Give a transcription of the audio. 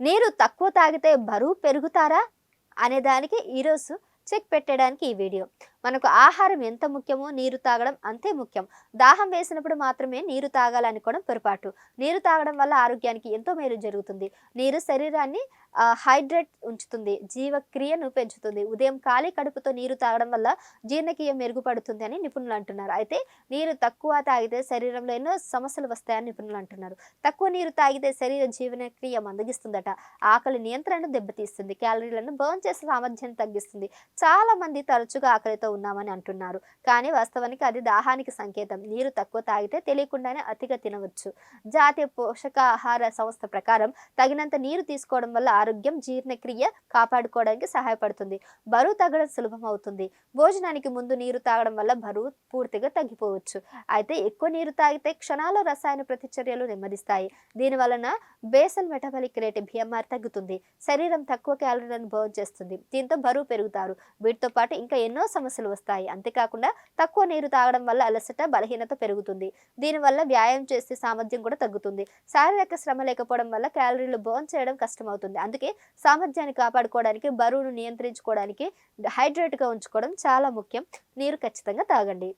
నీరు తక్కువ తాగితే బరువు పెరుగుతారా? అనే దానికి ఈరోజు చెక్ పెట్టడానికి ఈ వీడియో. మనకు ఆహారం ఎంత ముఖ్యమో నీరు తాగడం అంతే ముఖ్యం. దాహం వేసినప్పుడు మాత్రమే నీరు తాగాలనుకోవడం పొరపాటు. నీరు తాగడం వల్ల ఆరోగ్యానికి ఎంతో మేలు జరుగుతుంది. నీరు శరీరాన్ని హైడ్రేట్ ఉంచుతుంది జీవక్రియను పెంచుతుంది. ఉదయం ఖాళీ కడుపుతో నీరు తాగడం వల్ల జీర్ణక్రియ మెరుగుపడుతుంది అని నిపుణులు అంటున్నారు. అయితే నీరు తక్కువ తాగితే శరీరంలో ఎన్నో సమస్యలు వస్తాయని నిపుణులు అంటున్నారు. తక్కువ నీరు తాగితే శరీర జీవనక్రియ మందగిస్తుందట. ఆకలి నియంత్రణను దెబ్బతీస్తుంది. క్యాలరీలను బర్న్ చేసే సామర్థ్యాన్ని తగ్గిస్తుంది. చాలా మంది తరచుగా ఆకలితో ఉన్నామని అంటున్నారు. కానీ వాస్తవానికి అది దాహానికి సంకేతం. నీరు తక్కువ తాగితే తెలియకుండానే అతిగా తినవచ్చు. జాతీయ పోషకాహార సంస్థ ప్రకారం తగినంత నీరు తీసుకోవడం వల్ల ఆరోగ్యం జీర్ణక్రియ కాపాడుకోవడానికి సహాయపడుతుంది. బరువు తగ్గడం సులభం అవుతుంది. భోజనానికి ముందు నీరు తాగడం వల్ల బరువు పూర్తిగా తగ్గిపోవచ్చు. అయితే ఎక్కువ నీరు తాగితే క్షణాల్లో రసాయన ప్రతిచర్యలు నెమ్మదిస్తాయి. దీని వలన బేసల్ మెటబాలిక్ రేట్ బిఎంఆర్ తగ్గుతుంది. శరీరం తక్కువ క్యాలరీలను బర్న్ చేస్తుంది. దీంతో బరువు పెరుగుతారు. వీటితో పాటు ఇంకా ఎన్నో సమస్యలు వస్తాయి. అంతేకాకుండా తక్కువ నీరు తాగడం వల్ల అలసట బలహీనత పెరుగుతుంది. దీనివల్ల వ్యాయామం చేసే సామర్థ్యం కూడా తగ్గుతుంది. శారీరక శ్రమ లేకపోవడం వల్ల క్యాలరీలు బర్న్ చేయడం కష్టమవుతుంది. అందుకే సామర్థ్యాన్ని కాపాడుకోవడానికి బరువును నియంత్రించుకోవడానికి హైడ్రేట్గా ఉంచుకోవడం చాలా ముఖ్యం. నీరు ఖచ్చితంగా తాగండి.